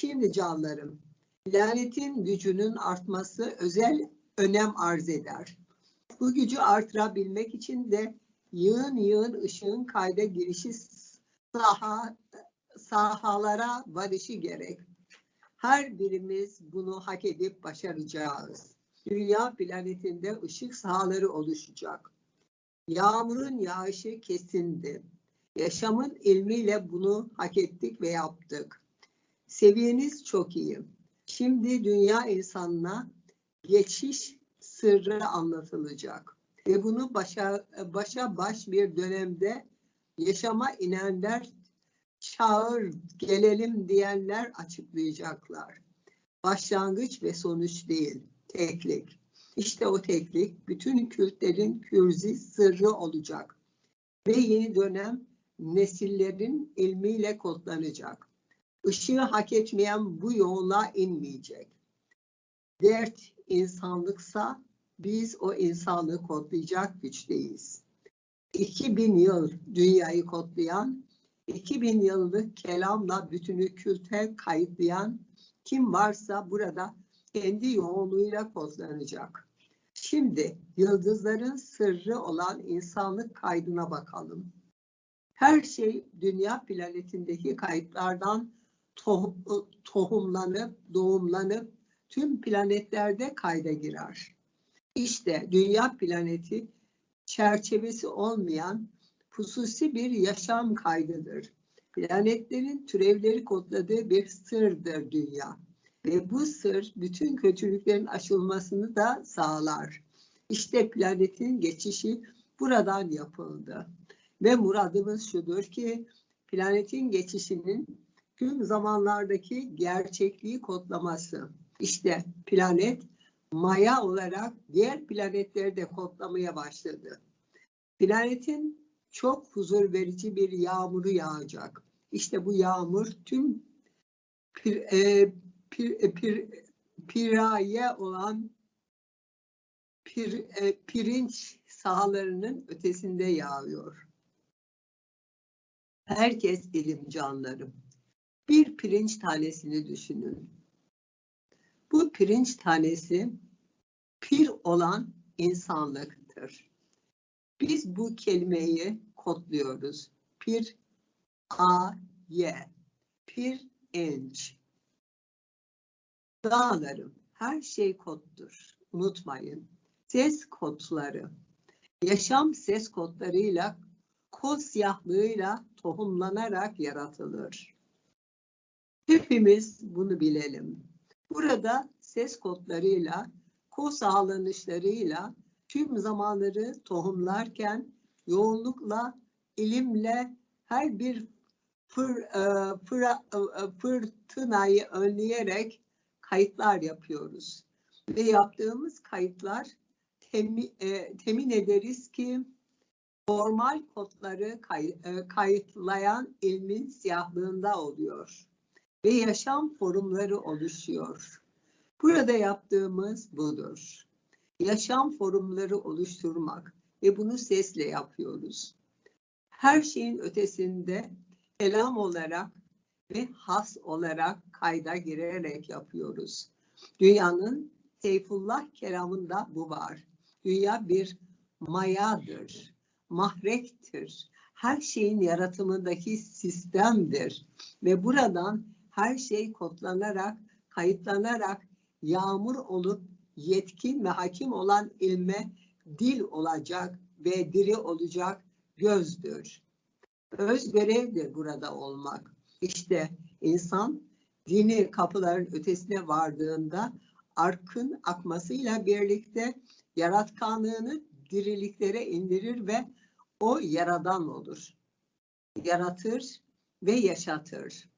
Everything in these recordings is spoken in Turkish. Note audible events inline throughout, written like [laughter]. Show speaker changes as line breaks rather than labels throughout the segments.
Şimdi canlarım, lanetin gücünün artması özel önem arz eder. Bu gücü artırabilmek için de yığın yığın ışığın kayda girişi saha, sahalara varışı gerek. Her birimiz bunu hak edip başaracağız. Dünya planetinde ışık sahaları oluşacak. Yağmurun yağışı kesindi. Yaşamın ilmiyle bunu hak ettik ve yaptık. Seviyeniz çok iyi. Şimdi dünya insanına geçiş sırrı anlatılacak. Ve bunu başa, başa baş bir dönemde yaşama inenler çağır gelelim diyenler açıklayacaklar. Başlangıç ve sonuç değil, teklik. İşte o teklik bütün kültlerin kürzi sırrı olacak. Ve yeni dönem nesillerin ilmiyle kodlanacak. Işığı hak etmeyen bu yola inmeyecek. Dert insanlıksa biz o insanlığı kodlayacak güçteyiz. 2000 yıl dünyayı kodlayan, 2000 yıllık kelamla bütünü külte kayıtlayan kim varsa burada kendi yoğunluğuyla kodlanacak. Şimdi yıldızların sırrı olan insanlık kaydına bakalım. Her şey dünya planetindeki kayıtlardan tohumlanıp, doğumlanıp tüm planetlerde kayda girer. İşte dünya planeti çerçevesi olmayan hususi bir yaşam kaydıdır. Planetlerin türevleri kodladığı bir sırdır dünya. Ve bu sır bütün kötülüklerin aşılmasını da sağlar. İşte planetin geçişi buradan yapıldı. Ve muradımız şudur ki planetin geçişinin tüm zamanlardaki gerçekliği kodlaması. İşte planet maya olarak diğer planetleri de kodlamaya başladı. Planetin çok huzur verici bir yağmuru yağacak. İşte bu yağmur tüm pir, e, pir, e, pir, piraye olan pir, e, pirinç sahalarının ötesinde yağıyor. Herkes ilim canlarım. Bir pirinç tanesini düşünün. Bu pirinç tanesi pir olan insanlıktır. Biz bu kelimeyi kodluyoruz. Pir a y pir enç. Dağlarım her şey koddur. Unutmayın. Ses kodları. Yaşam ses kodlarıyla kod siyahlığıyla tohumlanarak yaratılır. Hepimiz bunu bilelim. Burada ses kodlarıyla, ko sağlanışlarıyla tüm zamanları tohumlarken yoğunlukla, ilimle her bir fır, e, fır, e, fırtınayı önleyerek kayıtlar yapıyoruz. Ve yaptığımız kayıtlar temi, e, temin ederiz ki formal kodları kay, e, kayıtlayan ilmin siyahlığında oluyor ve yaşam forumları oluşuyor. Burada yaptığımız budur. Yaşam forumları oluşturmak ve bunu sesle yapıyoruz. Her şeyin ötesinde kelam olarak ve has olarak kayda girerek yapıyoruz. Dünyanın Seyfullah kelamında bu var. Dünya bir mayadır, mahrektir. Her şeyin yaratımındaki sistemdir ve buradan her şey kodlanarak, kayıtlanarak yağmur olup yetkin ve hakim olan ilme dil olacak ve diri olacak gözdür. Öz görevdir burada olmak. İşte insan dini kapıların ötesine vardığında arkın akmasıyla birlikte yaratkanlığını diriliklere indirir ve o yaradan olur. Yaratır ve yaşatır.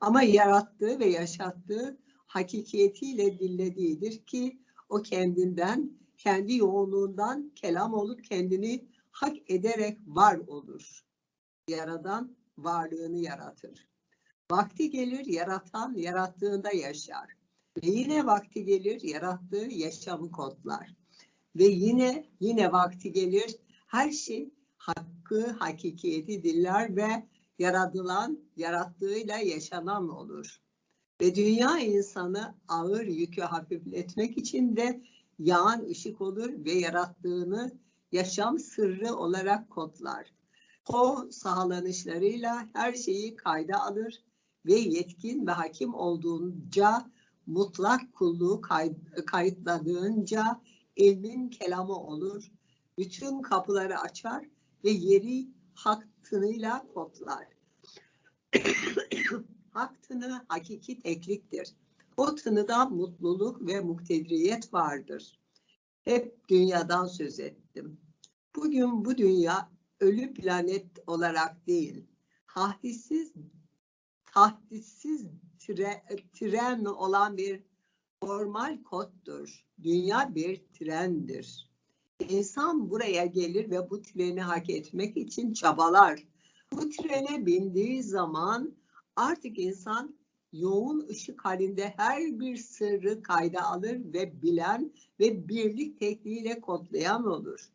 Ama yarattığı ve yaşattığı hakikiyetiyle dillediğidir ki o kendinden, kendi yoğunluğundan kelam olup kendini hak ederek var olur. Yaradan varlığını yaratır. Vakti gelir yaratan yarattığında yaşar. Ve yine vakti gelir yarattığı yaşamı kodlar. Ve yine yine vakti gelir her şey hakkı, hakikiyeti diller ve yaratılan, yarattığıyla yaşanan olur. Ve dünya insanı ağır yükü hafifletmek için de yağan ışık olur ve yarattığını yaşam sırrı olarak kodlar. O sağlanışlarıyla her şeyi kayda alır ve yetkin ve hakim olduğunca mutlak kulluğu kay kayıtladığınca ilmin kelamı olur. Bütün kapıları açar ve yeri hak tınıyla kodlar. [coughs] hak tını hakiki tekliktir. O tınıda mutluluk ve muktedriyet vardır. Hep dünyadan söz ettim. Bugün bu dünya ölü planet olarak değil, tahdissiz, tahdissiz tre, tren olan bir formal koddur. Dünya bir trendir. İnsan buraya gelir ve bu treni hak etmek için çabalar. Bu trene bindiği zaman artık insan yoğun ışık halinde her bir sırrı kayda alır ve bilen ve birlik tekniğiyle kodlayan olur.